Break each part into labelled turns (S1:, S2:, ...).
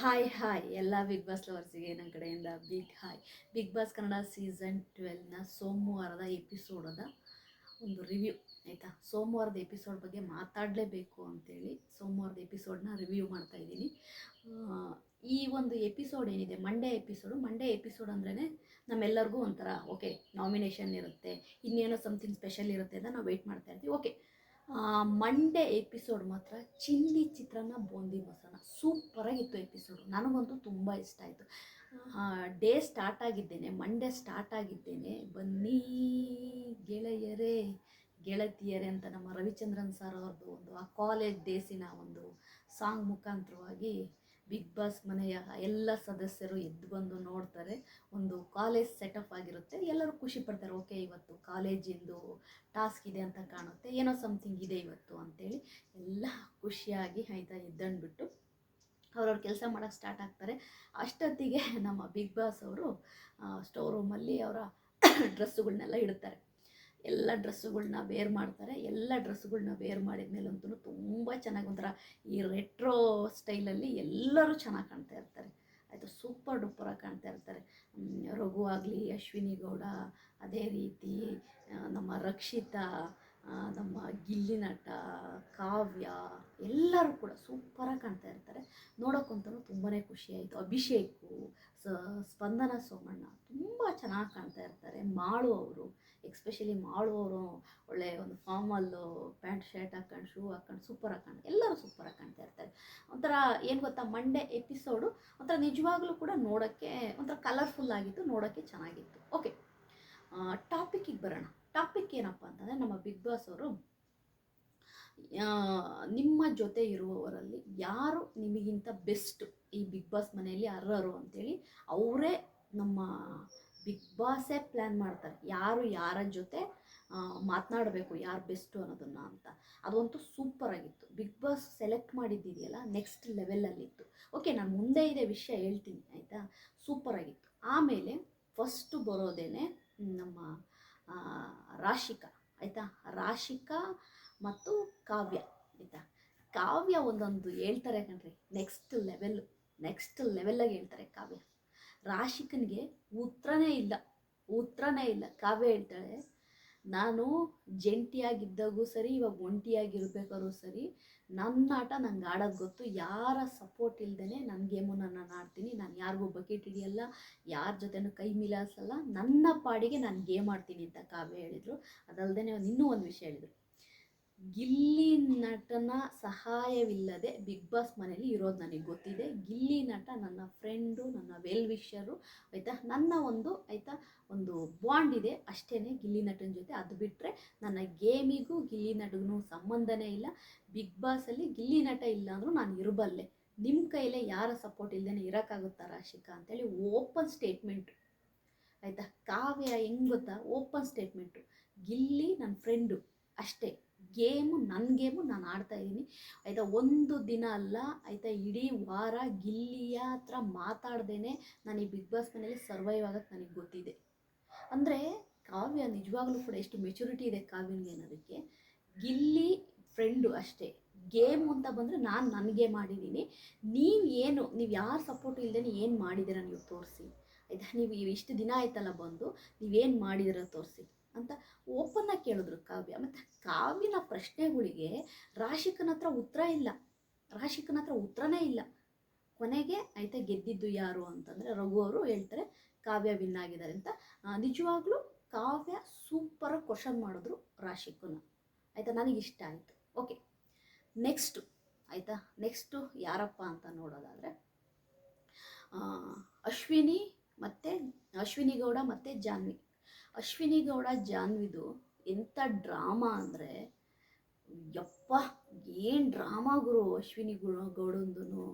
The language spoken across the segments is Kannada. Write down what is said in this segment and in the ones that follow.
S1: ಹಾಯ್ ಹಾಯ್ ಎಲ್ಲ ಬಿಗ್ ಬಾಸ್ ಲವರ್ಸಿಗೆ ನನ್ನ ಕಡೆಯಿಂದ big hi big boss Kannada season ಟ್ವೆಲ್ನ ಸೋಮವಾರದ ಎಪಿಸೋಡದ ಒಂದು ರಿವ್ಯೂ ಆಯಿತಾ? ಸೋಮವಾರದ ಎಪಿಸೋಡ್ ಬಗ್ಗೆ ಮಾತಾಡಲೇಬೇಕು ಅಂತೇಳಿ ಸೋಮವಾರದ ಎಪಿಸೋಡ್ನ ರಿವ್ಯೂ ಮಾಡ್ತಾ ಇದ್ದೀನಿ. ಈ ಒಂದು ಎಪಿಸೋಡ್ ಏನಿದೆ ಮಂಡೇ ಎಪಿಸೋಡು ಮಂಡೇ ಎಪಿಸೋಡ್ ಅಂದ್ರೇ ನಮ್ಮೆಲ್ಲರಿಗೂ ಒಂಥರ ಓಕೆ ನಾಮಿನೇಷನ್ ಇರುತ್ತೆ, ಇನ್ನೇನೋ ಸಮಥಿಂಗ್ ಸ್ಪೆಷಲ್ ಇರುತ್ತೆ ಅಂತ ನಾವು ವೆಯ್ಟ್ ಮಾಡ್ತಾ ಇರ್ತೀವಿ ಓಕೆ ಮಂಡೇ ಎಪಿಸೋಡ್ ಮಾತ್ರ ಚಿಲ್ಲಿ ಚಿತ್ರಾನ್ನ ಬೂಂದಿ ಮೊಸರನ್ನ ಸೂಪರಾಗಿತ್ತು ಎಪಿಸೋಡು ನನಗಂತೂ ತುಂಬ ಇಷ್ಟ ಆಯಿತು. ಡೇ ಸ್ಟಾರ್ಟ್ ಆಗಿದ್ದೇನೆ. ಮಂಡೇ ಸ್ಟಾರ್ಟ್ ಆಗಿದ್ದೇನೆ. ಬನ್ನಿ ಗೆಳೆಯರೇ, ಗೆಳತಿಯರೇ ಅಂತ ನಮ್ಮ ರವಿಚಂದ್ರನ್ ಸರ್ ಅವ್ರದ್ದು ಒಂದು ಆ ಕಾಲೇಜ್ ಡೇಸಿನ ಒಂದು ಸಾಂಗ್ ಮುಖಾಂತರವಾಗಿ ಬಿಗ್ ಬಾಸ್ ಮನೆಯ ಎಲ್ಲ ಸದಸ್ಯರು ಎದ್ದು ಬಂದು ನೋಡ್ತಾರೆ. ಒಂದು ಕಾಲೇಜ್ ಸೆಟಪ್ ಆಗಿರುತ್ತೆ. ಎಲ್ಲರೂ ಖುಷಿ ಪಡ್ತಾರೆ. ಓಕೆ ಇವತ್ತು ಕಾಲೇಜಿಂದು ಟಾಸ್ಕ್ ಇದೆ ಅಂತ ಕಾಣುತ್ತೆ. ಏನೋ ಸಮಥಿಂಗ್ ಇದೆ ಇವತ್ತು ಅಂತೇಳಿ ಎಲ್ಲ ಖುಷಿಯಾಗಿ ಆಯಿತಾ ಎದ್ದಂಡ್ಬಿಟ್ಟು ಅವ್ರವ್ರ ಕೆಲಸ ಮಾಡೋಕ್ಕೆ ಸ್ಟಾರ್ಟ್ ಆಗ್ತಾರೆ. ಅಷ್ಟೊತ್ತಿಗೆ ನಮ್ಮ ಬಿಗ್ ಬಾಸ್ ಅವರು ಸ್ಟೋರ್ ರೂಮಲ್ಲಿ ಅವರ ಡ್ರೆಸ್ಸುಗಳನ್ನೆಲ್ಲ ಇಡ್ತಾರೆ. ಎಲ್ಲ ಡ್ರೆಸ್ಸುಗಳನ್ನ ವೇರ್ ಮಾಡ್ತಾರೆ, ಎಲ್ಲ ಡ್ರೆಸ್ಸುಗಳನ್ನ ವೇರ್ ಮಾಡಿದ ಅಂತೂ ತುಂಬ ಚೆನ್ನಾಗಿ ಒಂಥರ ಈ ರೆಟ್ರೋ ಸ್ಟೈಲಲ್ಲಿ ಎಲ್ಲರೂ ಚೆನ್ನಾಗಿ ಕಾಣ್ತಾ ಇರ್ತಾರೆ. ಆಯಿತು ಸೂಪರ್ ಡೂಪರಾಗಿ ಕಾಣ್ತಾ ಇರ್ತಾರೆ. ರಘು ಆಗಲಿ, ಅಶ್ವಿನಿ ಗೌಡ, ಅದೇ ರೀತಿ ನಮ್ಮ ರಕ್ಷಿತಾ ನಮ್ಮ ಗಿಲ್ಲಿ ನಟ, ಕಾವ್ಯ ಎಲ್ಲರೂ ಕೂಡ ಸೂಪರಾಗಿ ಕಾಣ್ತಾ ಇರ್ತಾರೆ. ನೋಡೋಕ್ಕಂತೂ ತುಂಬಾ ಖುಷಿಯಾಯಿತು ಅಭಿಷೇಕು, ಸ, ಸ್ಪಂದನ ಸೋಮಣ್ಣ ತುಂಬ ಚೆನ್ನಾಗಿ ಕಾಣ್ತಾ ಇರ್ತಾರೆ. ಮಾಳು ಅವರು ಎಕ್ಸ್ಪೆಷಲಿ ಮಾಳು ಅವರು ಒಳ್ಳೆ ಒಂದು ಫಾರ್ಮಲ್ಲು ಪ್ಯಾಂಟ್ ಶರ್ಟ್ ಹಾಕೊಂಡು ಶೂ ಹಾಕೊಂಡು ಸೂಪರಾಗಿ ಕಾಣ್ ಎಲ್ಲರೂ ಸೂಪರಾಗಿ ಕಾಣ್ತಾ ಇರ್ತಾರೆ. ಒಂಥರ ಏನು ಗೊತ್ತಾ, ಮಂಡೇ ಎಪಿಸೋಡು ಒಂಥರ ನಿಜವಾಗ್ಲೂ ಕೂಡ ನೋಡೋಕ್ಕೆ ಒಂಥರ ಕಲರ್ಫುಲ್ ಆಗಿತ್ತು, ನೋಡೋಕ್ಕೆ ಚೆನ್ನಾಗಿತ್ತು. ಓಕೆ ಟಾಪಿಕ್ಕಿಗೆ ಬರೋಣ. ಟಾಪಿಕ್ ಏನಪ್ಪ ಅಂತಂದರೆ ನಮ್ಮ ಬಿಗ್ ಬಾಸ್ ಅವರು ನಿಮ್ಮ ಜೊತೆ ಇರುವವರಲ್ಲಿ ಯಾರು ನಿಮಗಿಂತ ಬೆಸ್ಟ್ ಈ ಬಿಗ್ ಬಾಸ್ ಮನೆಯಲ್ಲಿ ಅರ್ಹರು ಅಂತೇಳಿ ಅವರೇ ನಮ್ಮ ಬಿಗ್ ಬಾಸೇ ಪ್ಲ್ಯಾನ್ ಮಾಡ್ತಾರೆ. ಯಾರು ಯಾರ ಜೊತೆ ಮಾತನಾಡಬೇಕು, ಯಾರು ಬೆಸ್ಟು ಅನ್ನೋದನ್ನು ಅಂತ. ಅದಂತೂ ಸೂಪರ್ ಆಗಿತ್ತು. ಬಿಗ್ ಬಾಸ್ ಸೆಲೆಕ್ಟ್ ಮಾಡಿದ್ದಿದೆಯಲ್ಲ ನೆಕ್ಸ್ಟ್ ಲೆವೆಲಲ್ಲಿತ್ತು ಓಕೆ ನಾನು ಮುಂದೆ ಇದೆ ವಿಷಯ ಹೇಳ್ತೀನಿ, ಆಯಿತಾ? ಸೂಪರ್ ಆಗಿತ್ತು. ಆಮೇಲೆ ಫಸ್ಟು ಬರೋದೇನೆ ನಮ್ಮ ರಾಶಿಕಾ, ಆಯಿತಾ? ರಾಶಿಕಾ ಮತ್ತು ಕಾವ್ಯ, ಆಯಿತಾ? ಕಾವ್ಯ ಒಂದೊಂದು ಹೇಳ್ತಾರೆ ಕಣ್ರಿ ನೆಕ್ಸ್ಟ್ ಲೆವೆಲ್ಲು ನೆಕ್ಸ್ಟ್ ಲೆವೆಲ್ಲಾಗಿ ಹೇಳ್ತಾರೆ ಕಾವ್ಯ. ರಾಶಿಕನಿಗೆ ಉತ್ತರನೇ ಇಲ್ಲ ಉತ್ತರನೇ ಇಲ್ಲ. ಕಾವ್ಯ ಹೇಳ್ತಾಳೆ ನಾನು ಜಂಟಿಯಾಗಿದ್ದಾಗೂ ಸರಿ, ಇವಾಗ ಒಂಟಿಯಾಗಿರ್ಬೇಕಾದ್ರೂ ಸರಿ, ನನ್ನ ಆಟ ನಂಗೆ ಆಡೋದು ಗೊತ್ತು. ಯಾರ ಸಪೋರ್ಟ್ ಇಲ್ಲದೇ ನನ್ನ ಗೇಮು ನಾನು ಆಡ್ತೀನಿ. ನಾನು ಯಾರಿಗೂ ಬಕೆಟ್ ಹಿಡಿಯಲ್ಲ, ಯಾರ ಜೊತೆನೂ ಕೈ ಮಿಲಾಯಿಸಲ್ಲ ನನ್ನ ಪಾಡಿಗೆ ನಾನು ಗೇಮ್ ಆಡ್ತೀನಿ ಅಂತ ಕಾವ್ಯ ಹೇಳಿದರು. ಅದಲ್ಲದೆ ಇನ್ನೂ ಒಂದು ವಿಷಯ ಹೇಳಿದರು. ಗಿಲ್ಲಿ ನಟನ ಸಹಾಯವಿಲ್ಲದೆ ಬಿಗ್ ಬಾಸ್ ಮನೇಲಿ ಇರೋದು ನನಗೆ ಗೊತ್ತಿದೆ. ಗಿಲ್ಲಿ ನಟ ನನ್ನ ಫ್ರೆಂಡು ನನ್ನ ವೆಲ್ ವಿಷರು ಆಯಿತಾ? ನನ್ನ ಒಂದು, ಆಯಿತಾ? ಒಂದು ಬಾಂಡ್ ಇದೆ. ಅಷ್ಟೇ ಗಿಲ್ಲಿ ನಟನ ಜೊತೆ. ಅದು ಬಿಟ್ಟರೆ ನನ್ನ ಗೇಮಿಗೂ ಗಿಲ್ಲಿ ನಟಗೂ ಸಂಬಂಧನೇ ಇಲ್ಲ. ಬಿಗ್ ಬಾಸಲ್ಲಿ ಗಿಲ್ಲಿ ನಟ ಇಲ್ಲ ಅಂದರೂ ನಾನು ಇರಬಲ್ಲೆ. ನಿಮ್ಮ ಕೈಲೇ ಯಾರ ಸಪೋರ್ಟ್ ಇಲ್ಲದೇ ಇರೋಕ್ಕಾಗುತ್ತಾ ರಾಶಿಕಾ ಅಂತೇಳಿ ಓಪನ್ ಸ್ಟೇಟ್ಮೆಂಟು ಆಯಿತಾ? ಕಾವ್ಯ ಹೆಂಗೆ ಗೊತ್ತಾ? ಓಪನ್ ಸ್ಟೇಟ್ಮೆಂಟು ಗಿಲ್ಲಿ ನನ್ನ ಫ್ರೆಂಡು ಅಷ್ಟೇ. ಗೇಮು ನನ್ನ ಗೇಮು ನಾನು ಆಡ್ತಾ ಇದ್ದೀನಿ. ಆಯಿತಾ, ಒಂದು ದಿನ ಅಲ್ಲ, ಆಯಿತಾ, ಇಡೀ ವಾರ ಗಿಲ್ಲಿಯ ಹತ್ರ ಮಾತಾಡ್ದೇ ನಾನು ಈ ಬಿಗ್ ಬಾಸ್ ಮನೇಲಿ ಸರ್ವೈವ್ ಆಗೋಕ್ಕೆ ನನಗೆ ಗೊತ್ತಿದೆ. ಅಂದರೆ ಕಾವ್ಯ ನಿಜವಾಗ್ಲೂ ಕೂಡ ಎಷ್ಟು ಮೆಚುರಿಟಿ ಇದೆ ಕಾವ್ಯನಿಗೆ ಅನ್ನೋದಕ್ಕೆ. ಗಿಲ್ಲಿ ಫ್ರೆಂಡು ಅಷ್ಟೇ. ಗೇಮ್ ಅಂತ ಬಂದರೆ ನಾನು ನನಗೆ ಮಾಡಿದ್ದೀನಿ ನೀವು ಏನು, ನೀವು ಯಾರು ಸಪೋರ್ಟ್ ಇಲ್ಲದೇ ಏನು ಮಾಡಿದ್ದೀರ ನೀವು ತೋರಿಸಿ. ಆಯಿತಾ, ನೀವು ಇಷ್ಟು ದಿನ ಆಯ್ತಲ್ಲ ಬಂದು ನೀವೇನು ಮಾಡಿದಿರ ತೋರಿಸಿ. ಅಂತ ಓಪನ್ನಾಗಿ ಕೇಳಿದ್ರು ಕಾವ್ಯ. ಮತ್ತು ಕಾವ್ಯನ ಪ್ರಶ್ನೆಗಳಿಗೆ ರಾಶಿಕನ ಹತ್ರ ಉತ್ತರ ಇಲ್ಲ. ರಾಶಿಕನ ಹತ್ರ ಉತ್ತರನೇ ಇಲ್ಲ. ಕೊನೆಗೆ ಆಯಿತಾ ಗೆದ್ದಿದ್ದು ಯಾರು ಅಂತಂದರೆ ರಘು ಅವರು ಹೇಳ್ತಾರೆ ಕಾವ್ಯ ವಿನ್ ಆಗಿದ್ದಾರೆ ಅಂತ. ನಿಜವಾಗ್ಲೂ ಕಾವ್ಯ ಸೂಪರಾಗಿ ಕ್ವಶನ್ ಮಾಡಿದ್ರು ರಾಶಿಕನ. ಆಯಿತಾ? ನನಗೆ ಇಷ್ಟ ಆಯಿತು. ಓಕೆ ನೆಕ್ಸ್ಟು ಆಯಿತಾ? ನೆಕ್ಸ್ಟು ಯಾರಪ್ಪ ಅಂತ ನೋಡೋದಾದರೆ ಅಶ್ವಿನಿ ಮತ್ತು ಅಶ್ವಿನಿ ಗೌಡ ಮತ್ತು ಜಾನ್ವಿ. ಅಶ್ವಿನಿ ಗೌಡ ಜಾನ್ವಿದು ಎಂಥ ಡ್ರಾಮಾ ಅಂದರೆ, ಯಪ್ಪ, ಏನು ಡ್ರಾಮಾ ಗುರು ಅಶ್ವಿನಿ ಗೌಡಂದು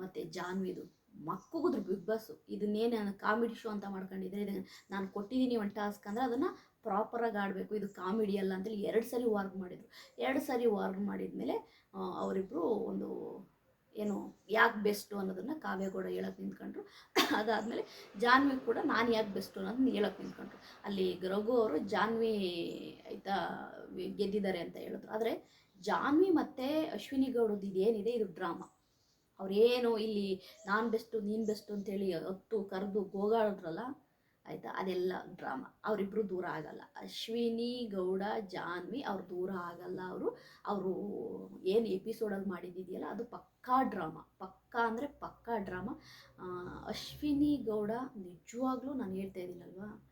S1: ಮತ್ತು ಜಾನ್ವಿದು. ಮಕ್ಕಗುದ್ರು ಬಿಗ್ ಬಾಸು. ಇದನ್ನೇನು ಕಾಮಿಡಿ ಶೋ ಅಂತ ಮಾಡ್ಕೊಂಡಿದ್ರೆ ಇದನ್ನು ನಾನು ಕೊಟ್ಟಿದ್ದೀನಿ ಒಂದು ಟಾಸ್ಕ್ ಅಂದರೆ ಅದನ್ನು ಪ್ರಾಪರಾಗಿ ಆಡಬೇಕು. ಇದು ಕಾಮಿಡಿ ಅಲ್ಲ ಅಂತೇಳಿ ಎರಡು ಸರಿ ವಾರ್ಗ್ ಮಾಡಿದರು. ಎರಡು ಸರಿ ಮಾಡಿದ ಮಾಡಿದ್ಮೇಲೆ ಅವರಿಬ್ಬರು ಒಂದು ಏನು, ಯಾಕೆ ಬೆಸ್ಟು ಅನ್ನೋದನ್ನು ಕಾವ್ಯಗೌಡ ಹೇಳಕ್ಕೆ ನಿಂತ್ಕೊಂಡ್ರು. ಅದಾದಮೇಲೆ ಜಾನ್ವಿ ಕೂಡ ನಾನು ಯಾಕೆ ಬೆಸ್ಟು ಅನ್ನೋದನ್ನ ಹೇಳಕ್ಕೆ ನಿಂತ್ಕೊಂಡ್ರು. ಅಲ್ಲಿ ರಘು ಅವರು ಜಾನ್ವಿ ಆಯಿತಾ ಗೆದ್ದಿದ್ದಾರೆ ಅಂತ ಹೇಳಿದ್ರು. ಆದರೆ ಜಾನ್ವಿ ಮತ್ತು ಅಶ್ವಿನಿ ಗೌಡದ್ದು ಇದೇನಿದೆ, ಇದು ಡ್ರಾಮಾ ಅವ್ರೇನು ಇಲ್ಲಿ ನಾನು ಬೆಸ್ಟು ನೀನು ಬೆಸ್ಟು ಅಂತೇಳಿ ಹತ್ತು ಕರೆದು ಗೋಗಾಡಿದ್ರಲ್ಲ, ಆಯಿತಾ? ಅದೆಲ್ಲ ಡ್ರಾಮಾ ಅವರಿಬ್ಬರು ದೂರ ಆಗಲ್ಲ. ಅಶ್ವಿನಿ ಗೌಡ, ಜಾನ್ವಿ ಅವ್ರು ದೂರ ಆಗಲ್ಲ ಅವರು. ಅವರು ಏನು ಎಪಿಸೋಡಲ್ಲಿ ಮಾಡಿದ್ದಿದೆಯಲ್ಲ, ಅದು ಪಕ್ಕಾ ಡ್ರಾಮಾ. ಪಕ್ಕಾ ಅಂದರೆ ಪಕ್ಕಾ ಡ್ರಾಮಾ. ಅಶ್ವಿನಿ ಗೌಡ ನಿಜವಾಗ್ಲೂ ನಾನು ಹೇಳ್ತಾ ಇದ್ದೀನಲ್ವಾ?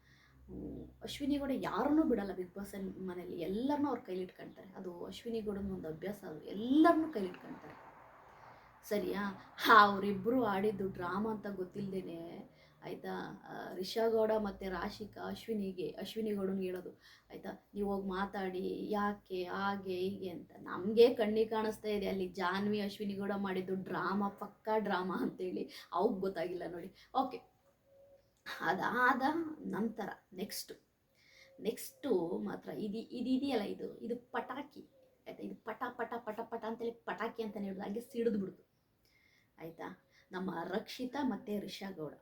S1: ಅಶ್ವಿನಿ ಗೌಡ ಯಾರನ್ನೂ ಬಿಡಲ್ಲ ಬಿಗ್ ಬಾಸ್ ಮನೇಲಿ ಎಲ್ಲರನ್ನೂ ಅವ್ರ ಕೈಲಿಟ್ಕೊಳ್ತಾರೆ ಅದು ಅಶ್ವಿನಿ ಗೌಡನ ಒಂದು ಅಭ್ಯಾಸ ಅದು. ಎಲ್ಲರನ್ನೂ ಕೈಲಿಟ್ಕೊಳ್ತಾರೆ ಸರಿಯಾ? ಅವರಿಬ್ಬರು ಆಡಿದ್ದು ಡ್ರಾಮಾ ಅಂತ ಗೊತ್ತಿಲ್ಲದೇನೆ ಆಯಿತಾ? ರಿಷಾ ಗೌಡ ಮತ್ತು ರಾಶಿಕಾ ಅಶ್ವಿನಿಗೆ ಅಶ್ವಿನಿ ಗೌಡನ್ಗೆ ಹೇಳೋದು, ಆಯಿತಾ, ನೀವು ಹೋಗಿ ಮಾತಾಡಿ, ಯಾಕೆ, ಹಾಗೆ, ಹೀಗೆ ಅಂತ. ನಮಗೆ ಕಣ್ಣಿಗೆ ಕಾಣಿಸ್ತಾ ಇದೆ, ಅಲ್ಲಿ ಜಾನ್ವಿ ಅಶ್ವಿನಿ ಗೌಡ ಮಾಡಿದ್ದು ಡ್ರಾಮಾ, ಪಕ್ಕಾ ಡ್ರಾಮಾ ಅಂತೇಳಿ. ಅವ್ಗೆ ಗೊತ್ತಾಗಿಲ್ಲ ನೋಡಿ. ಓಕೆ. ಅದಾದ ನಂತರ ನೆಕ್ಸ್ಟು. ನೆಕ್ಸ್ಟು ಮಾತ್ರ ಇದು ಇದು, ಇದೆಯಲ್ಲ ಇದು ಇದು ಪಟಾಕಿ. ಆಯಿತಾ, ಇದು ಪಟ ಪಟ ಪಟ ಪಟ ಅಂತೇಳಿ ಪಟಾಕಿ ಅಂತಲೇ ಹೇಳೋದು, ಹಾಗೆ ಸಿಡಿದು ಬಿಡ್ತು ಆಯಿತಾ? ನಮ್ಮ ರಕ್ಷಿತಾ ಮತ್ತು ರಿಷಾ ಗೌಡ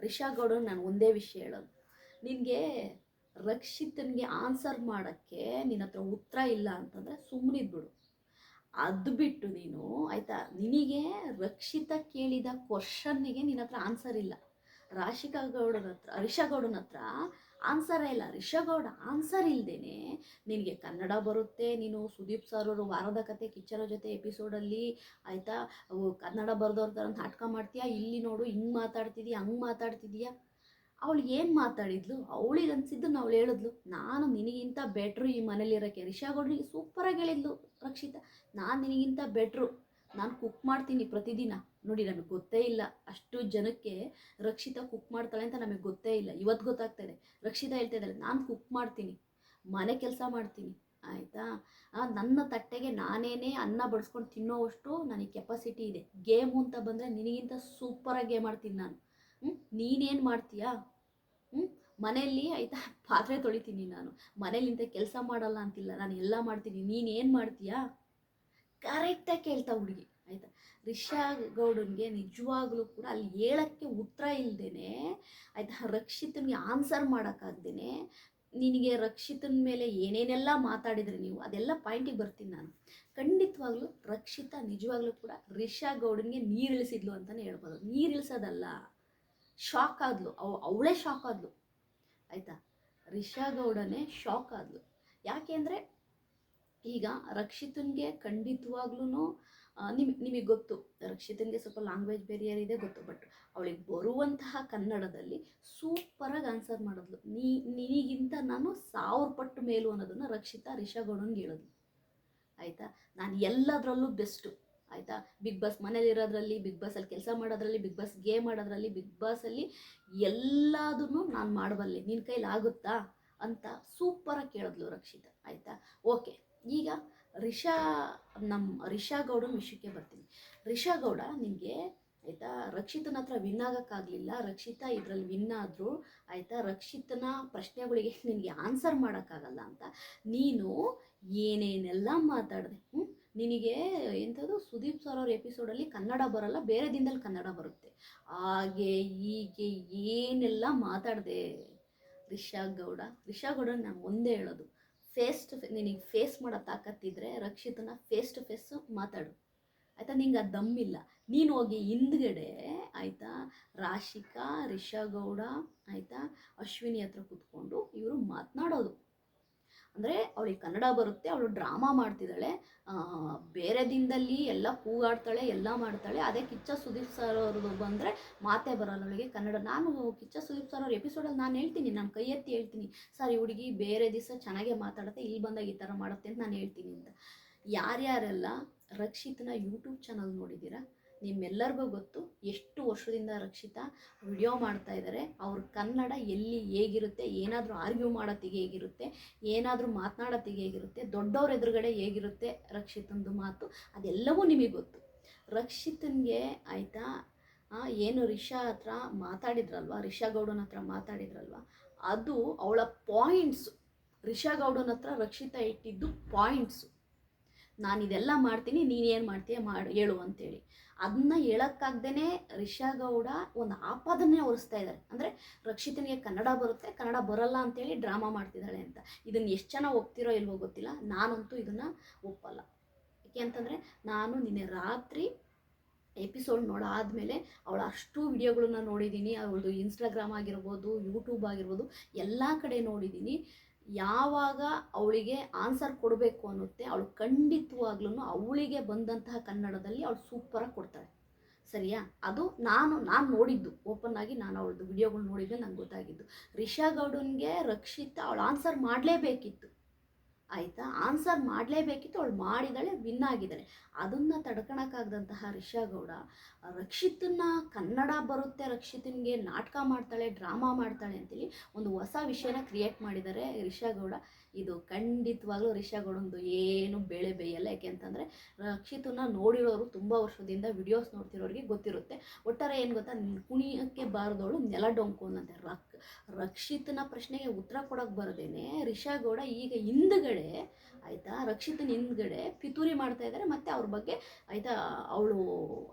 S1: ರಿಷಾ ಗೌಡ ನಾನು ಒಂದೇ ವಿಷಯ ಹೇಳೋದು. ನಿನಗೆ ರಕ್ಷಿತನಿಗೆ ಆನ್ಸರ್ ಮಾಡೋಕ್ಕೆ ನಿನ್ನ ಹತ್ರ ಉತ್ತರ ಇಲ್ಲ ಅಂತಂದರೆ ಸುಮ್ಮನಿದ್ಬಿಡು ಅದು ಬಿಟ್ಟು ನೀನು ಆಯಿತಾ, ನಿನಗೆ ರಕ್ಷಿತ ಕೇಳಿದ ಕ್ವಶನ್ನಿಗೆ ನಿನ್ನ ಹತ್ರ ಆನ್ಸರ್ ಇಲ್ಲ. ರಾಶಿಕಾ ಗೌಡನ ಹತ್ರ ರಿಷಾ ಗೌಡನ ಹತ್ರ ಆನ್ಸರೇ ಇಲ್ಲ. ರಿಷಾ ಗೌಡ ಆನ್ಸರ್ ಇಲ್ದೇನೆ ನಿನಗೆ ಕನ್ನಡ ಬರುತ್ತೆ. ನೀನು ಸುದೀಪ್ ಸರ್ ಅವರು ವಾರದ ಕತೆ ಕಿಚ್ಚರ ಜೊತೆ ಎಪಿಸೋಡಲ್ಲಿ ಆಯಿತಾ? ಕನ್ನಡ ಬರೆದವ್ರ ಥರ ನಾಟಕ ಮಾಡ್ತೀಯಾ? ಇಲ್ಲಿ ನೋಡು, ಹಿಂಗೆ ಮಾತಾಡ್ತಿದೀಯ, ಹಂಗೆ ಮಾತಾಡ್ತಿದೀಯಾ? ಅವಳು ಏನು ಮಾತಾಡಿದ್ಲು? ಅವಳಿಗೆ ಅನಿಸಿದ್ದನ್ನು ಅವಳು ಹೇಳಿದ್ಲು, ನಾನು ನಿನಗಿಂತ ಬೆಟ್ರು ಈ ಮನೇಲಿರೋಕ್ಕೆ. ರಿಷಾ ಗೌಡ್ರಿಗೆ ಸೂಪರಾಗಿ ಹೇಳಿದ್ಲು ರಕ್ಷಿತಾ, ನಾನು ನಿನಗಿಂತ ಬೆಟ್ರು ನಾನು ಕುಕ್ ಮಾಡ್ತೀನಿ ಪ್ರತಿದಿನ. ನೋಡಿ, ನನಗೆ ಗೊತ್ತೇ ಇಲ್ಲ. ಅಷ್ಟು ಜನಕ್ಕೆ ರಕ್ಷಿತಾ ಕುಕ್ ಮಾಡ್ತಾಳೆ ಅಂತ ನಮಗೆ ಗೊತ್ತೇ ಇಲ್ಲ. ಇವತ್ತು ಗೊತ್ತಾಗ್ತಾ ಇದೆ. ರಕ್ಷಿತಾ ಹೇಳ್ತಾ ಇದ್ದಾಳೆ, ನಾನು ಕುಕ್ ಮಾಡ್ತೀನಿ. ಮನೆ ಕೆಲಸ ಮಾಡ್ತೀನಿ. ಆಯಿತಾ? ನನ್ನ ತಟ್ಟೆಗೆ ನಾನೇನೇ ಅನ್ನ ಬಡಿಸ್ಕೊಂಡು ತಿನ್ನೋವಷ್ಟು ನನಗೆ ಕೆಪಾಸಿಟಿ ಇದೆ. ಗೇಮು ಅಂತ ಬಂದರೆ ನಿನಗಿಂತ ಸೂಪರಾಗಿ ಗೇಮ್ ಆಡ್ತೀನಿ ನಾನು. ಹ್ಞೂ ನೀನೇನು ಮಾಡ್ತೀಯಾ? ಹ್ಞೂ ಮನೆಯಲ್ಲಿ, ಆಯಿತಾ? ಪಾತ್ರೆ ತೊಳಿತೀನಿ ನಾನು. ಮನೇಲಿಂತ ಕೆಲಸ ಮಾಡಲ್ಲ ಅಂತಿಲ್ಲ. ನಾನು ಎಲ್ಲ ಮಾಡ್ತೀನಿ. ನೀನೇನು ಮಾಡ್ತೀಯಾ? ಕರೆಕ್ಟಾಗಿ ಕೇಳ್ತಾ ಹುಡುಗಿ, ಆಯಿತಾ? ರಿಷಾ ಗೌಡನ್ಗೆ ನಿಜವಾಗ್ಲೂ ಕೂಡ ಅಲ್ಲಿ ಹೇಳೋಕ್ಕೆ ಉತ್ತರ ಇಲ್ಲದೇನೆ ಆಯಿತಾ? ರಕ್ಷಿತನಿಗೆ ಆನ್ಸರ್ ಮಾಡೋಕ್ಕಾಗ್ದೇನೆ ನಿನಗೆ ರಕ್ಷಿತನ ಮೇಲೆ ಏನೇನೆಲ್ಲ ಮಾತಾಡಿದ್ರೆ ನೀವು, ಅದೆಲ್ಲ ಪಾಯಿಂಟಿಗೆ ಬರ್ತೀನಿ ನಾನು. ಖಂಡಿತವಾಗ್ಲೂ ರಕ್ಷಿತ ನಿಜವಾಗ್ಲೂ ಕೂಡ ರಿಷಾ ಗೌಡನ್ಗೆ ನೀರಿಳಿಸಿದ್ಲು ಅಂತಲೇ ಹೇಳ್ಬೋದು. ನೀರಿಳಿಸೋದಲ್ಲ ಶಾಕ್ ಆದ್ಲು. ಅವ್, ಅವಳೇ ಶಾಕ್ ಆದ್ಲು. ಆಯಿತಾ? ರಿಷಾ ಗೌಡನೇ ಶಾಕ್ ಆದ್ಲು. ಯಾಕೆ ಅಂದರೆ ಈಗ ರಕ್ಷಿತನ್ಗೆ ಖಂಡಿತವಾಗ್ಲೂ ನಿಮ್, ನಿಮಗೆ ಗೊತ್ತು. ರಕ್ಷಿತನ್ಗೆ ಸ್ವಲ್ಪ ಲ್ಯಾಂಗ್ವೇಜ್ ಬೇರಿಯರ್ ಇದೆ ಗೊತ್ತು ಬಟ್ ಅವಳಿಗೆ ಬರುವಂತಹ ಕನ್ನಡದಲ್ಲಿ ಸೂಪರಾಗಿ ಆನ್ಸರ್ ಮಾಡಿದ್ಲು. ನೀ ನಿನಗಿಂತ ನಾನು ಸಾವಿರ ಪಟ್ಟು ಮೇಲು ಅನ್ನೋದನ್ನು ರಕ್ಷಿತಾ ರಿಷಾ ಹೇಳಿದ್ಲು. ಆಯಿತಾ? ನಾನು ಎಲ್ಲದರಲ್ಲೂ ಬೆಸ್ಟು ಆಯಿತಾ? ಬಿಗ್ ಬಾಸ್ ಮನೇಲಿರೋದ್ರಲ್ಲಿ ಬಿಗ್ ಬಾಸಲ್ಲಿ ಕೆಲಸ ಮಾಡೋದ್ರಲ್ಲಿ ಬಿಗ್ ಬಾಸ್ ಗೇಮ್ ಮಾಡೋದ್ರಲ್ಲಿ ಬಿಗ್ ಬಾಸಲ್ಲಿ ಎಲ್ಲದನ್ನು ನಾನು ಮಾಡಬಲ್ಲೆ ನಿನ್ನ ಕೈಲಿ ಆಗುತ್ತಾ ಅಂತ ಸೂಪರಾಗಿ ಕೇಳಿದ್ಲು ರಕ್ಷಿತಾ. ಆಯಿತಾ? ಓಕೆ ಈಗ ರಿಷಾ ನಮ್ಮ ರಿಷಾ ಗೌಡ ವಿಷಯಕ್ಕೆ ಬರ್ತೀನಿ. ರಿಷಾ ಗೌಡ ನಿಮಗೆ ಆಯಿತಾ ರಕ್ಷಿತನ ಹತ್ರ ವಿನ್ ಆಗೋಕ್ಕಾಗಲಿಲ್ಲ. ರಕ್ಷಿತಾ ಇದರಲ್ಲಿ ವಿನ್ ಆದರು ಆಯಿತಾ ರಕ್ಷಿತನ ಪ್ರಶ್ನೆಗಳಿಗೆ ನಿನಗೆ ಆನ್ಸರ್ ಮಾಡೋಕ್ಕಾಗಲ್ಲ ಅಂತ ನೀನು ಏನೇನೆಲ್ಲ ಮಾತಾಡಿದೆ ಹ್ಞೂ ನಿನಗೆ ಎಂಥದ್ದು ಸುದೀಪ್ ಸರ್ ಅವ್ರ ಎಪಿಸೋಡಲ್ಲಿ ಕನ್ನಡ ಬರಲ್ಲ, ಬೇರೆ ದಿನದಲ್ಲಿ ಕನ್ನಡ ಬರುತ್ತೆ. ಹಾಗೆ, ಹೀಗೆ, ಏನೆಲ್ಲ ಮಾತಾಡಿದೆ ರಿಷಾ ಗೌಡ? ರಿಷಾ ಗೌಡ ನಾನು ಒಂದೇ ಹೇಳೋದು. ಫೇಸ್ ಟು ನಿನಗೆ ಫೇಸ್ ಮಾಡೋ ತಾಕತ್ತಿದ್ರೆ ರಕ್ಷಿತನ ಫೇಸ್ ಟು ಫೇಸ್ ಮಾತಾಡು. ಆಯಿತಾ? ನಿಂಗೆ ಅದು ದಮ್ಮಿಲ್ಲ ನೀನು ಹೋಗಿ ಹಿಂದ್ಗಡೆ, ಆಯಿತಾ? ರಾಶಿಕಾ ರಿಷಾ ಗೌಡ ಆಯಿತಾ? ಅಶ್ವಿನಿ ಹತ್ರ ಕೂತ್ಕೊಂಡು ಇವರು ಮಾತನಾಡೋದು. ಅಂದರೆ ಅವಳಿಗೆ ಕನ್ನಡ ಬರುತ್ತೆ, ಅವಳು ಡ್ರಾಮಾ ಮಾಡ್ತಿದ್ದಾಳೆ. ಬೇರೆ ದಿನದಲ್ಲಿ ಎಲ್ಲ ಕೂಗಾಡ್ತಾಳೆ, ಎಲ್ಲ ಮಾಡ್ತಾಳೆ. ಅದೇ ಕಿಚ್ಚ ಸುದೀಪ್ ಸರ್ ಅವ್ರದ್ದು ಬಂದರೆ ಮಾತೇ ಬರಲ್ಲ ಅವಳಿಗೆ ಕನ್ನಡ. ನಾನು ಕಿಚ್ಚ ಸುದೀಪ್ ಸರ್ ಅವ್ರ ಎಪಿಸೋಡಲ್ಲಿ ನಾನು ಹೇಳ್ತೀನಿ, ನಾನು ಕೈ ಎತ್ತಿ ಹೇಳ್ತೀನಿ. ಸರ್ ಈ ಹುಡುಗಿ ಬೇರೆ ದಿವಸ ಚೆನ್ನಾಗೇ ಮಾತಾಡುತ್ತೆ, ಇಲ್ಲಿ ಬಂದಾಗ ಈ ಥರ ಮಾಡುತ್ತೆ ಅಂತ ನಾನು ಹೇಳ್ತೀನಿ ಅಂತ. ಯಾರ್ಯಾರೆಲ್ಲ ರಕ್ಷಿತನ ಯೂಟ್ಯೂಬ್ ಚಾನಲ್ ನೋಡಿದ್ದೀರಾ? ನಿಮ್ಮೆಲ್ಲರಿಗೂ ಗೊತ್ತು ಎಷ್ಟು ವರ್ಷದಿಂದ ರಕ್ಷಿತಾ ವಿಡಿಯೋ ಮಾಡ್ತಾ ಇದ್ದಾರೆ. ಅವ್ರ ಕನ್ನಡ ಎಲ್ಲಿ ಹೇಗಿರುತ್ತೆ, ಏನಾದರೂ ಆರ್ಗ್ಯೂ ಮಾಡೋತ್ತಿಗೆ ಹೇಗಿರುತ್ತೆ, ಏನಾದರೂ ಮಾತನಾಡೋತ್ತಿಗೆ ಹೇಗಿರುತ್ತೆ, ದೊಡ್ಡವ್ರ ಎದುರುಗಡೆ ಹೇಗಿರುತ್ತೆ ರಕ್ಷಿತಂದು ಮಾತು, ಅದೆಲ್ಲವೂ ನಿಮಗೆ ಗೊತ್ತು. ರಕ್ಷಿತನಿಗೆ ಆಯಿತಾ? ಏನು ರಿಷಾ ಹತ್ರ ಮಾತಾಡಿದ್ರಲ್ವ? ರಿಷಾ ಗೌಡನ ಹತ್ರ ಮಾತಾಡಿದ್ರಲ್ವ? ಅದು ಅವಳ ಪಾಯಿಂಟ್ಸು ರಿಷಾ ಗೌಡನ ಹತ್ರ ರಕ್ಷಿತಾ ಇಟ್ಟಿದ್ದು ಪಾಯಿಂಟ್ಸು ನಾನು ಇದೆಲ್ಲ ಮಾಡ್ತೀನಿ, ನೀನೇನು ಮಾಡ್ತೀಯ ಮಾಡು, ಹೇಳು ಅಂತೇಳಿ. ಅದನ್ನ ಹೇಳೋಕ್ಕಾಗ್ದೇ ರಿಷಾ ಗೌಡ ಒಂದು ಆಪಾದನೆ ಹೊರಿಸ್ತಾ ಇದ್ದಾರೆ ಅಂದರೆ ರಕ್ಷಿತನಿಗೆ ಕನ್ನಡ ಬರುತ್ತೆ, ಕನ್ನಡ ಬರಲ್ಲ ಅಂತೇಳಿ ಡ್ರಾಮಾ ಮಾಡ್ತಿದ್ದಾಳೆ ಅಂತ. ಇದನ್ನು ಎಷ್ಟು ಜನ ಒಪ್ತಿರೋ ಇಲ್ವೋ ಗೊತ್ತಿಲ್ಲ. ನಾನಂತೂ ಇದನ್ನು ಒಪ್ಪಲ್ಲ. ಯಾಕೆ ಅಂತಂದರೆ ನಾನು ನಿನ್ನೆ ರಾತ್ರಿ ಎಪಿಸೋಡ್ ನೋಡಾದಮೇಲೆ ಅವಳ ಅಷ್ಟು ವಿಡಿಯೋಗಳನ್ನ ನೋಡಿದ್ದೀನಿ ಅವಳದು ಇನ್ಸ್ಟಾಗ್ರಾಮ್ ಆಗಿರ್ಬೋದು ಯೂಟ್ಯೂಬ್ ಆಗಿರ್ಬೋದು, ಎಲ್ಲ ಕಡೆ ನೋಡಿದ್ದೀನಿ ಯಾವಾಗ ಅವಳಿಗೆ ಆನ್ಸರ್ ಕೊಡಬೇಕು ಅನ್ನುತ್ತೆ, ಅವಳು ಖಂಡಿತವಾಗ್ಲೂ ಅವಳಿಗೆ ಬಂದಂತಹ ಕನ್ನಡದಲ್ಲಿ ಅವಳು ಸೂಪರಾಗಿ ಕೊಡ್ತಾಳೆ. ಸರಿಯಾ? ಅದು ನಾನು ನಾನು ನೋಡಿದ್ದು. ಓಪನ್ ಆಗಿ ನಾನು ಅವಳದು ವಿಡಿಯೋಗಳು ನೋಡಿದ್ದೆ ನಂಗೆ ಗೊತ್ತಾಗಿದ್ದು. ರಿಷಾ ಗೌಡನ್ಗೆ ರಕ್ಷಿತಾ ಅವಳು ಆನ್ಸರ್ ಮಾಡಲೇಬೇಕಿತ್ತು. ಆಯಿತಾ? ಆನ್ಸರ್ ಮಾಡಲೇಬೇಕಿತ್ತು, ಅವಳು ಮಾಡಿದಾಳೆ ವಿನ್ ಆಗಿದ್ದಾಳೆ. ಅದನ್ನು ತಡ್ಕೊಳಕ್ಕಾಗದಂತಹ ರಿಷಾ ಗೌಡ ರಕ್ಷಿತನ್ನ ಕನ್ನಡ ಬರುತ್ತೆ, ರಕ್ಷಿತನಿಗೆ ನಾಟಕ ಮಾಡ್ತಾಳೆ ಡ್ರಾಮಾ ಮಾಡ್ತಾಳೆ ಅಂತೇಳಿ ಒಂದು ಹೊಸ ವಿಷಯನ ಕ್ರಿಯೇಟ್ ಮಾಡಿದ್ದಾರೆ ರಿಷಾ ಗೌಡ. ಇದು ಖಂಡಿತವಾಗ್ಲೂ ರಿಷಾ ಗೌಡಂದು ಏನು ಬೆಳೆ ಬೇಯಲ್ಲ. ಯಾಕೆ ಅಂತಂದರೆ, ರಕ್ಷಿತನ ನೋಡಿರೋರು ತುಂಬ ವರ್ಷದಿಂದ ವಿಡಿಯೋಸ್ ನೋಡ್ತಿರೋರಿಗೆ ಗೊತ್ತಿರುತ್ತೆ. ಒಟ್ಟಾರೆ ಏನು ಗೊತ್ತಾ? ಕುಣಿಯೋಕ್ಕೆ ಬಾರದವಳು ನೆಲ ಡೊಂಕು ಅನ್ನಂತೆ ರಕ್ಷಿತನ ಪ್ರಶ್ನೆಗೆ ಉತ್ತರ ಕೊಡೋಕೆ ಬರದೇನೆ ರಿಷಾ ಗೌಡ ಈಗ ಹಿಂದ್ಗಡೆ ಆಯಿತಾ? ರಕ್ಷಿತನ ಹಿಂದ್ಗಡೆ ಪಿತೂರಿ ಮಾಡ್ತಾ ಇದ್ದಾರೆ ಮತ್ತು ಅವ್ರ ಬಗ್ಗೆ ಆಯಿತಾ, ಅವಳು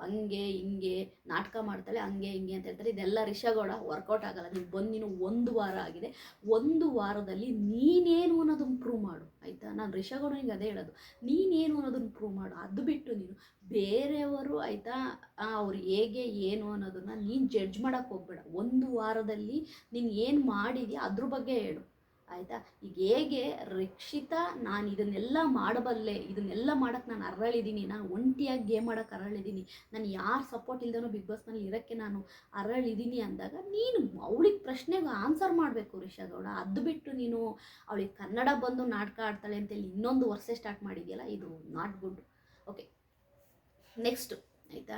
S1: ಹಂಗೆ ಹಿಂಗೆ ನಾಟಕ ಮಾಡ್ತಾಳೆ, ಹಂಗೆ ಹಿಂಗೆ ಅಂತ ಹೇಳ್ತಾರೆ. ಇದೆಲ್ಲ ರಿಷಗೌಡ ವರ್ಕೌಟ್ ಆಗಲ್ಲ, ನೀವು ಬಂದು ನೀನು ಒಂದು ವಾರ ಆಗಿದೆ. ಒಂದು ವಾರದಲ್ಲಿ ನೀನೇನು ಅನ್ನೋದನ್ನು ಪ್ರೂವ್ ಮಾಡು, ಆಯಿತಾ? ನಾನು ರಿಷಾಗೌಡನಿಗೆ ಅದೇ ಹೇಳೋದು, ನೀನೇನು ಅನ್ನೋದನ್ನು ಪ್ರೂವ್ ಮಾಡು. ಅದು ಬಿಟ್ಟು ನೀನು ಬೇರೆಯವರು ಆಯಿತಾ ಅವ್ರು ಹೇಗೆ, ಏನು ಅನ್ನೋದನ್ನು ನೀನು ಜಡ್ಜ್ ಮಾಡೋಕ್ಕೆ ಹೋಗ್ಬೇಡ. ಒಂದು ವಾರದಲ್ಲಿ ನೀನು ಏನು ಮಾಡಿದೆಯಾ ಅದ್ರ ಬಗ್ಗೆ ಹೇಳು. ಆಯಿತಾ? ಈಗ ಹೇಗೆ ರಕ್ಷಿತಾ ನಾನು ಇದನ್ನೆಲ್ಲ ಮಾಡಬಲ್ಲೆ, ಇದನ್ನೆಲ್ಲ ಮಾಡೋಕ್ಕೆ ನಾನು ಅರಳಿದ್ದೀನಿ ನಾನು ಒಂಟಿಯಾಗಿ ಗೇಮ್ ಮಾಡೋಕ್ಕೆ ಅರಳಿದ್ದೀನಿ ನಾನು ಯಾರು ಸಪೋರ್ಟ್ ಇಲ್ದೇನೋ ಬಿಗ್ ಬಾಸ್ ಮನೇಲಿ ಇರೋಕ್ಕೆ ನಾನು ಅರಳಿದ್ದೀನಿ ಅಂದಾಗ ನೀನು ಅವಳಿಗೆ ಪ್ರಶ್ನೆಗೆ ಆನ್ಸರ್ ಮಾಡಬೇಕು ರಿಷಾಗೌಡ ಅದು ಬಿಟ್ಟು ನೀನು ಅವಳಿಗೆ ಕನ್ನಡ ಬಂದು ನಾಟಕ ಆಡ್ತಾಳೆ ಅಂತೇಳಿ ಇನ್ನೊಂದು ವರ್ಷ ಸ್ಟಾರ್ಟ್ ಮಾಡಿದೆಯಲ್ಲ, ಇದು ನಾಟ್ ಗುಡ್ ಓಕೆ ನೆಕ್ಸ್ಟು ಆಯಿತಾ?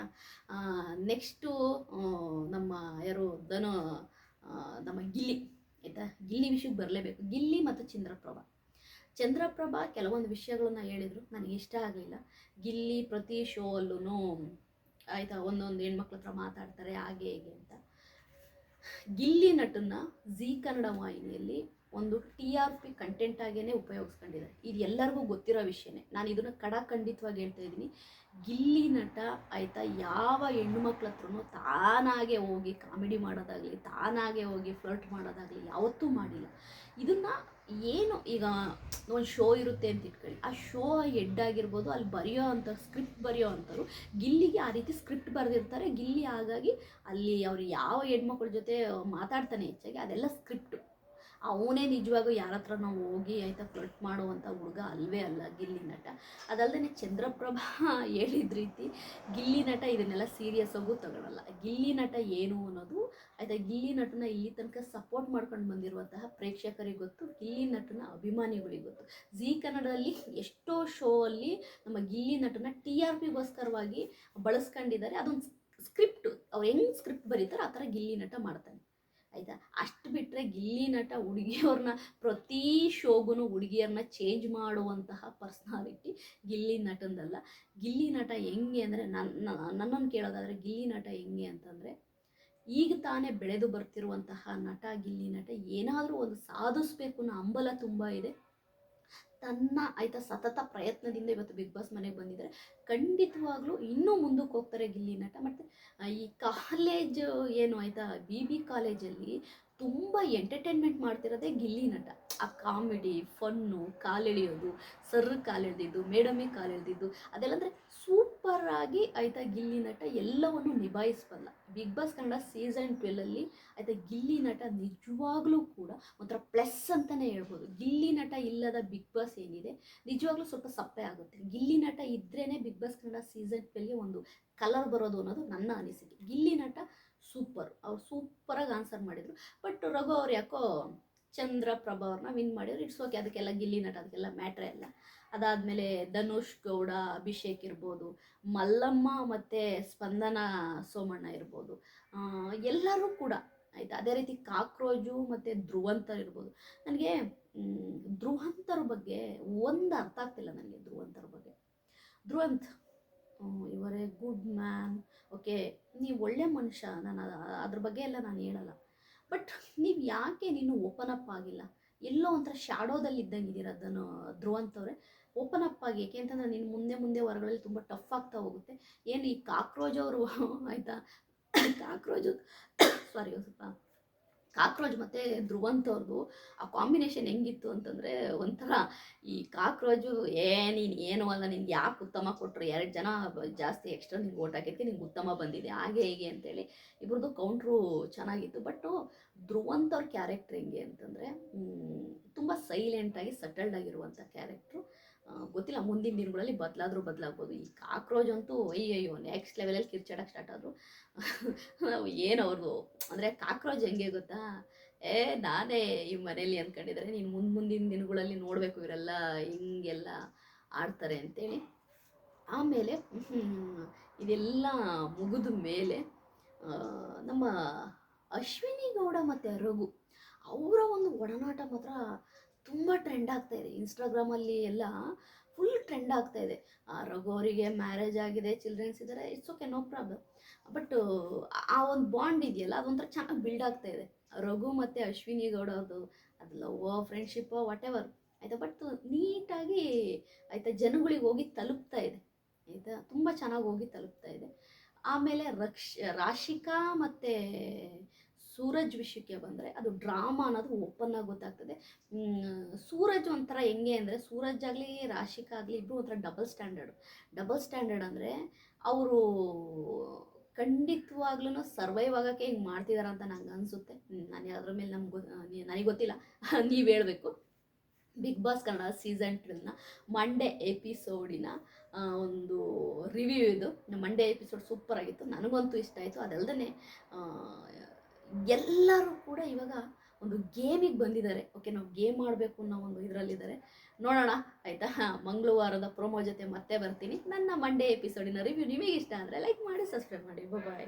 S1: ನೆಕ್ಸ್ಟು ನಮ್ಮ ಯಾರು ದನ ನಮ್ಮ ಗಿಲ್ಲಿ. ಆಯಿತಾ? ಗಿಲ್ಲಿ ವಿಷಯಕ್ಕೆ ಬರಲೇಬೇಕು. ಗಿಲ್ಲಿ ಮತ್ತು ಚಂದ್ರಪ್ರಭಾ. ಚಂದ್ರಪ್ರಭಾ ಕೆಲವೊಂದು ವಿಷಯಗಳನ್ನ ಹೇಳಿದರು. ನನಗೆ ಇಷ್ಟ ಆಗಲಿಲ್ಲ. ಗಿಲ್ಲಿ ಪ್ರತಿ ಶೋ ಅಲ್ಲೂ ಆಯಿತಾ, ಒಂದೊಂದು ಹೆಣ್ಮಕ್ಳ ಹತ್ರ ಮಾತಾಡ್ತಾರೆ, ಹಾಗೆ ಹೇಗೆ ಅಂತ. ಗಿಲ್ಲಿ ನಟನ್ನ ಜೀ ಕನ್ನಡ ವಾಹಿನಿಯಲ್ಲಿ ಒಂದು ಟಿ ಆರ್ ಪಿ ಕಂಟೆಂಟ್ ಆಗೇನೆ ಉಪಯೋಗಿಸ್ಕೊಂಡಿದ್ದಾರೆ. ಇದು ಎಲ್ಲರಿಗೂ ಗೊತ್ತಿರೋ ವಿಷಯನೇ. ನಾನು ಇದನ್ನು ಕಡಾಖಂಡಿತವಾಗಿ ಹೇಳ್ತಾ ಇದ್ದೀನಿ. ಗಿಲ್ಲಿ ನಟ ಆಯಿತಾ ಯಾವ ಹೆಣ್ಣು ಮಕ್ಳ ಹತ್ರನೂ ತಾನಾಗೆ ಹೋಗಿ ಕಾಮಿಡಿ ಮಾಡೋದಾಗಲಿ, ತಾನಾಗೆ ಹೋಗಿ ಫ್ಲರ್ಟ್ ಮಾಡೋದಾಗಲಿ ಯಾವತ್ತೂ ಮಾಡಿಲ್ಲ. ಇದನ್ನು ಏನು ಈಗ ಒಂದು ಶೋ ಇರುತ್ತೆ ಅಂತ ಇಟ್ಕೊಳ್ಳಿ. ಆ ಶೋ ಹೆಡ್ ಆಗಿರ್ಬೋದು, ಅಲ್ಲಿ ಬರೆಯೋ ಅಂಥ ಸ್ಕ್ರಿಪ್ಟ್ ಬರೆಯೋ ಅಂಥವ್ರು ಗಿಲ್ಲಿಗೆ ಆ ರೀತಿ ಸ್ಕ್ರಿಪ್ಟ್ ಬರೆದಿರ್ತಾರೆ. ಗಿಲ್ಲಿ ಹಾಗಾಗಿ ಅಲ್ಲಿ ಅವ್ರು ಯಾವ ಹೆಣ್ಮಕ್ಳ ಜೊತೆ ಮಾತಾಡ್ತಾನೆ ಹೆಚ್ಚಾಗಿ ಅದೆಲ್ಲ ಸ್ಕ್ರಿಪ್ಟು ಅವನೇ ನಿಜವಾಗೂ ಯಾರ ಹತ್ರ ನಾವು ಹೋಗಿ ಆಯಿತಾ ಫ್ಲರ್ಟ್ ಮಾಡುವಂಥ ಹುಡುಗ ಅಲ್ವೇ ಅಲ್ಲ ಗಿಲ್ಲಿ ನಟ. ಅದಲ್ಲದೆ ಚಂದ್ರಪ್ರಭಾ ಹೇಳಿದ ರೀತಿ ಗಿಲ್ಲಿ ನಟ ಇದನ್ನೆಲ್ಲ ಸೀರಿಯಸ್ ಆಗೂ ತಗೊಳಲ್ಲ. ಗಿಲ್ಲಿ ನಟ ಏನು ಅನ್ನೋದು ಆಯಿತಾ ಗಿಲ್ಲಿ ನಟನ ಇಲ್ಲಿ ತನಕ ಸಪೋರ್ಟ್ ಮಾಡ್ಕೊಂಡು ಬಂದಿರುವಂತಹ ಪ್ರೇಕ್ಷಕರಿಗೆ ಗೊತ್ತು, ಗಿಲ್ಲಿ ನಟನ ಅಭಿಮಾನಿಗಳಿಗೆ ಗೊತ್ತು. ಜಿ ಕನ್ನಡದಲ್ಲಿ ಎಷ್ಟೋ ಶೋ ಅಲ್ಲಿ ನಮ್ಮ ಗಿಲ್ಲಿ ನಟನ ಟಿ ಆರ್ ಪಿಗೋಸ್ಕರವಾಗಿ ಬಳಸ್ಕೊಂಡಿದ್ದಾರೆ. ಅದೊಂದು ಸ್ಕ್ರಿಪ್ಟ್ ಅವ್ರು ಹೆಂಗೆ ಸ್ಕ್ರಿಪ್ಟ್ ಬರೀತಾರೆ ಆ ಥರ ಗಿಲ್ಲಿ ನಟ ಮಾಡ್ತಾನೆ. ಆಯಿತಾ? ಅಷ್ಟು ಬಿಟ್ಟರೆ ಗಿಲ್ಲಿ ನಟ ಹುಡುಗಿಯವ್ರನ್ನ ಪ್ರತಿ ಶೋಗೂ ಹುಡುಗಿಯರನ್ನ ಚೇಂಜ್ ಮಾಡುವಂತಹ ಪರ್ಸ್ನಾಲಿಟಿ ಗಿಲ್ಲಿ ನಟಂದಲ್ಲ. ಗಿಲ್ಲಿ ನಟ ಹೆಂಗೆ ಅಂದರೆ ನನ್ನ ನನ್ನನ್ನು ಕೇಳೋದಾದರೆ ಗಿಲ್ಲಿ ನಟ ಹೆಂಗೆ ಅಂತಂದರೆ ಈಗ ತಾನೇ ಬೆಳೆದು ಬರ್ತಿರುವಂತಹ ನಟ, ಗಿಲ್ಲಿ ನಟ ಏನಾದರೂ ಒಂದು ಸಾಧಿಸ್ಬೇಕು ಅನ್ನೋ ಹಂಬಲ ತುಂಬ ಇದೆ. ತನ್ನ ಆಯಿತಾ ಸತತ ಪ್ರಯತ್ನದಿಂದ ಇವತ್ತು ಬಿಗ್ ಬಾಸ್ ಮನೆಗೆ ಬಂದಿದ್ದಾರೆ ಖಂಡಿತವಾಗ್ಲೂ ಇನ್ನೂ ಮುಂದಕ್ಕೆ ಹೋಗ್ತಾರೆ ಗಿಲ್ಲಿ ನಟ. ಮತ್ತು ಈ ಕಾಲೇಜ್ ಏನು ಆಯಿತಾ ಬಿ ಬಿ ಕಾಲೇಜಲ್ಲಿ ತುಂಬ ಎಂಟರ್ಟೈನ್ಮೆಂಟ್ ಮಾಡ್ತಿರೋದೇ ಗಿಲ್ಲಿ ನಟ. ಆ ಕಾಮಿಡಿ ಫನ್ನು ಕಾಲೆಳೆಯೋದು, ಸರ್ ಕಾಲೆಳೆದಿದ್ದು ಮೇಡಮಿಗೆ ಕಾಲೆಳೆದಿದ್ದು, ಅದೆಲ್ಲ ಅಂದರೆ ಸೂಪರಾಗಿ ಆಯಿತಾ ಗಿಲ್ಲಿ ನಟ ಎಲ್ಲವನ್ನು ನಿಭಾಯಿಸಬಲ್ಲ. ಬಿಗ್ ಬಾಸ್ ಕನ್ನಡ ಸೀಸನ್ ಟ್ವೆಲ್ಲಲ್ಲಿ ಆಯಿತಾ ಗಿಲ್ಲಿ ನಟ ನಿಜವಾಗ್ಲೂ ಕೂಡ ಒಂಥರ ಪ್ಲಸ್ ಅಂತಲೇ ಹೇಳ್ಬೋದು. ಗಿಲ್ಲಿ ನಟ ಇಲ್ಲದ ಬಿಗ್ ಬಾಸ್ ಏನಿದೆ, ನಿಜವಾಗ್ಲೂ ಸ್ವಲ್ಪ ಸಪ್ಪೆ ಆಗುತ್ತೆ. ಗಿಲ್ಲಿ ನಟ ಇದ್ರೇ ಬಿಗ್ ಬಾಸ್ ಕನ್ನಡ ಸೀಸನ್ ಟ್ವೆಲ್ಗೆ ಒಂದು ಕಲರ್ ಬರೋದು ಅನ್ನೋದು ನನ್ನ ಅನಿಸಿಕೆ. ಗಿಲ್ಲಿ ನಟ ಸೂಪರ್ ಅವ್ರು ಸೂಪರಾಗಿ ಆನ್ಸರ್ ಮಾಡಿದರು. ಬಟ್ ರಘು ಅವ್ರು ಯಾಕೋ ಚಂದ್ರಪ್ರಭಾ ಅವ್ರನ್ನ ವಿನ್ ಮಾಡಿದ್ರು. ಇಟ್ಸ್ ಓಕೆ ಅದಕ್ಕೆಲ್ಲ ಗಿಲ್ಲಿ ನಟ, ಅದಕ್ಕೆಲ್ಲ ಮ್ಯಾಟ್ರೇ ಇಲ್ಲ ಅದಾದಮೇಲೆ ಧನುಷ್ ಗೌಡ ಅಭಿಷೇಕ್ ಇರ್ಬೋದು, ಮಲ್ಲಮ್ಮ ಮತ್ತು ಸ್ಪಂದನ ಸೋಮಣ್ಣ ಇರ್ಬೋದು. ಎಲ್ಲರೂ ಕೂಡ ಆಯಿತಾ, ಅದೇ ರೀತಿ ಕಾಕ್ರೋಜು ಮತ್ತು ಧ್ರುವಂತರ್ ಇರ್ಬೋದು. ನನಗೆ ಧ್ರುವಂತರ ಬಗ್ಗೆ ಒಂದು ಅರ್ಥ ಆಗ್ತಿಲ್ಲ ನನಗೆ ಧ್ರುವಂತರ ಬಗ್ಗೆ. ಧ್ರುವಂತ್ ಇವರೇ ಗುಡ್ ಮ್ಯಾನ್. ಓಕೆ, ನೀವು ಒಳ್ಳೆ ಮನುಷ್ಯ, ನಾನು ಅದ್ರ ಬಗ್ಗೆ ಎಲ್ಲ ನಾನು ಹೇಳಲ್ಲ. ಬಟ್ ನೀವು ಯಾಕೆ ನೀನು ಓಪನ್ ಅಪ್ ಆಗಿಲ್ಲ? ಎಲ್ಲೋ ಒಂಥರ ಶ್ಯಾಡೋದಲ್ಲಿ ಇದ್ದಂಗೆ ಇದ್ದೀರ ಅದನ್ನು ಧ್ರುವಂತವ್ರೆ ಓಪನ್ ಅಪ್ ಆಗಿ, ಯಾಕೆ ಅಂತಂದರೆ ನೀನು ಮುಂದೆ ಮುಂದೆ ಹೊರಗಳಲ್ಲಿ ತುಂಬ ಟಫ್ ಆಗ್ತಾ ಹೋಗುತ್ತೆ. ಏನು ಈ ಕಾಕ್ರೋಜ್ ಅವರು, ಆಯಿತಾ? ಕಾಕ್ರೋಜ್ ಸಾರಿ ಸ್ವಲ್ಪ. ಕಾಕ್ರೋಜ್ ಮತ್ತು ಧ್ರುವಂತ್ ಆ ಕಾಂಬಿನೇಷನ್ ಹೆಂಗಿತ್ತು ಅಂತಂದರೆ ಒಂಥರ ಈ ಕಾಕ್ರೋಜು, ಏ, ನೀನು ಏನು ಅಲ್ಲ, ನಿನ್ಗೆ ಯಾಕೆ ಉತ್ತಮ ಕೊಟ್ಟರು ಎರಡು ಜನ ಜಾಸ್ತಿ ಎಕ್ಸ್ಟ್ರಾ ನಿಂಗೆ ಓಟ್ ಹಾಕೈತಿ ನಿಂಗೆ ಉತ್ತಮ ಬಂದಿದೆ. ಹಾಗೆ, ಹೀಗೆ ಅಂತೇಳಿ ಇಬ್ರದ್ದು ಕೌಂಟ್ರು ಚೆನ್ನಾಗಿತ್ತು. ಬಟ್ಟು ಧ್ರುವಂತ್ ಅವ್ರ ಕ್ಯಾರೆಕ್ಟರ್ ಹೆಂಗೆ ಅಂತಂದರೆ ತುಂಬ ಸೈಲೆಂಟಾಗಿ ಸಟಲ್ಡ್ ಆಗಿರುವಂಥ ಕ್ಯಾರೆಕ್ಟ್ರು ಗೊತ್ತಿಲ್ಲ, ಮುಂದಿನ ದಿನಗಳಲ್ಲಿ ಬದಲಾದರೂ ಬದಲಾಗ್ಬೋದು. ಈ ಕಾಕ್ರೋಚ್ ಅಂತೂ ಅಯ್ಯಯ್ಯೋ ನೆಕ್ಸ್ಟ್ ಲೆವೆಲಲ್ಲಿ ಕಿರ್ಚಾಡಕ್ಕೆ ಸ್ಟಾರ್ಟ್ ಆದರು. ನಾವು ಏನು ಅವ್ರದ್ದು ಅಂದರೆ ಕಾಕ್ರೋಜ್ ಹೆಂಗೆ ಗೊತ್ತಾ? ಏ, ನಾನೇ ಈ ಮನೇಲಿ ಅಂದ್ಕೊಂಡಿದ್ರೆ ನೀನು ಮುಂದೆ ಮುಂದಿನ ದಿನಗಳಲ್ಲಿ ನೋಡಬೇಕು ಇವರೆಲ್ಲ ಹಿಂಗೆಲ್ಲ ಆಡ್ತಾರೆ ಅಂತೇಳಿ. ಆಮೇಲೆ ಇದೆಲ್ಲ ಮುಗಿದ ಮೇಲೆ ನಮ್ಮ ಅಶ್ವಿನಿ ಗೌಡ ಮತ್ತು ರಘು, ಅವರ ಒಂದು ಒಡನಾಟ ಮಾತ್ರ ತುಂಬ ಟ್ರೆಂಡ್ ಆಗ್ತಾ ಇದೆ. ಇನ್ಸ್ಟಾಗ್ರಾಮಲ್ಲಿ ಎಲ್ಲ ಫುಲ್ ಟ್ರೆಂಡ್ ಆಗ್ತಾ ಇದೆ. ರಘು ಮ್ಯಾರೇಜ್ ಆಗಿದೆ ಚಿಲ್ಡ್ರನ್ಸ್ ಇದ್ದಾರೆ it's okay no problem but ಆ ಒಂದು ಬಾಂಡ್ ಇದೆಯಲ್ಲ, ಅದೊಂಥರ ಚೆನ್ನಾಗಿ ಬಿಲ್ಡ್ ಆಗ್ತಾ ಇದೆ. ರಘು ಮತ್ತು ಅಶ್ವಿನಿ ಗೌಡ ಅವ್ರದ್ದು ಅದು ಲವ್ ಫ್ರೆಂಡ್ಶಿಪ್ ವಾಟ್ ಎವರ್ ಆಯಿತಾ ಬಟ್ ನೀಟಾಗಿ ಆಯಿತಾ, ಜನಗಳಿಗೆ ಹೋಗಿ ತಲುಪ್ತಾ ಇದೆ. ಆಯಿತಾ? ತುಂಬ ಚೆನ್ನಾಗಿ ಹೋಗಿ ತಲುಪ್ತಾ ಇದೆ. ಆಮೇಲೆ ರಕ್ಷ, ರಾಶಿಕಾ ಮತ್ತು ಸೂರಜ್ ವಿಷಯಕ್ಕೆ ಬಂದರೆ ಅದು ಡ್ರಾಮಾ ಅನ್ನೋದು ಓಪನ್ ಆಗಿ ಗೊತ್ತಾಗ್ತದೆ. ಸೂರಜ್ ಒಂಥರ ಹೆಂಗೆ ಅಂದರೆ ಸೂರಜ್ ಆಗಲಿ, ರಾಶಿಕಾ ಆಗಲಿ ಇಬ್ಬರು ಒಂಥರ ಡಬಲ್ ಸ್ಟ್ಯಾಂಡರ್ಡ್ ಡಬಲ್ ಸ್ಟ್ಯಾಂಡರ್ಡ್ ಅಂದರೆ ಅವರು ಖಂಡಿತವಾಗ್ಲೂ ಸರ್ವೈವ್ ಆಗೋಕ್ಕೆ ಹಿಂಗೆ ಮಾಡ್ತಿದ್ದಾರೆ ಅಂತ ನಂಗೆ ಅನಿಸುತ್ತೆ. ನಾನು ಅದ್ರ ಮೇಲೆ ನಮ್ಗೆ ನನಗೆ ಗೊತ್ತಿಲ್ಲ. ನೀವು ಹೇಳಬೇಕು. ಬಿಗ್ ಬಾಸ್ ಕನ್ನಡ ಸೀಸನ್ ಟ್ವೆಲ್ನ ಮಂಡೇ ಎಪಿಸೋಡಿನ ಒಂದು ರಿವ್ಯೂ ಇದು. ಮಂಡೇ ಎಪಿಸೋಡ್ ಸೂಪರ್ ಆಗಿತ್ತು. ನನಗಂತೂ ಇಷ್ಟ ಆಯಿತು. ಅದಲ್ಲದೆ ಎಲ್ಲರೂ ಕೂಡ ಇವಾಗ ಒಂದು ಗೇಮಿಗೆ ಬಂದಿದ್ದಾರೆ. ಓಕೆ ನಾವು ಗೇಮ್ ಆಡಬೇಕು ಅನ್ನೋ ಒಂದು ಇದರಲ್ಲಿದ್ದಾರೆ. ನೋಡೋಣ, ಆಯಿತಾ? ಮಂಗಳವಾರದ ಪ್ರೋಮೋ ಜೊತೆ ಮತ್ತೆ ಬರ್ತೀನಿ. ನನ್ನ ಮಂಡೇ ಎಪಿಸೋಡಿನ ರಿವ್ಯೂ ನಿಮಗೆ ಇಷ್ಟ ಅಂದರೆ ಲೈಕ್ ಮಾಡಿ ಸಬ್ಸ್ಕ್ರೈಬ್ ಮಾಡಿ. ಬಾಯ್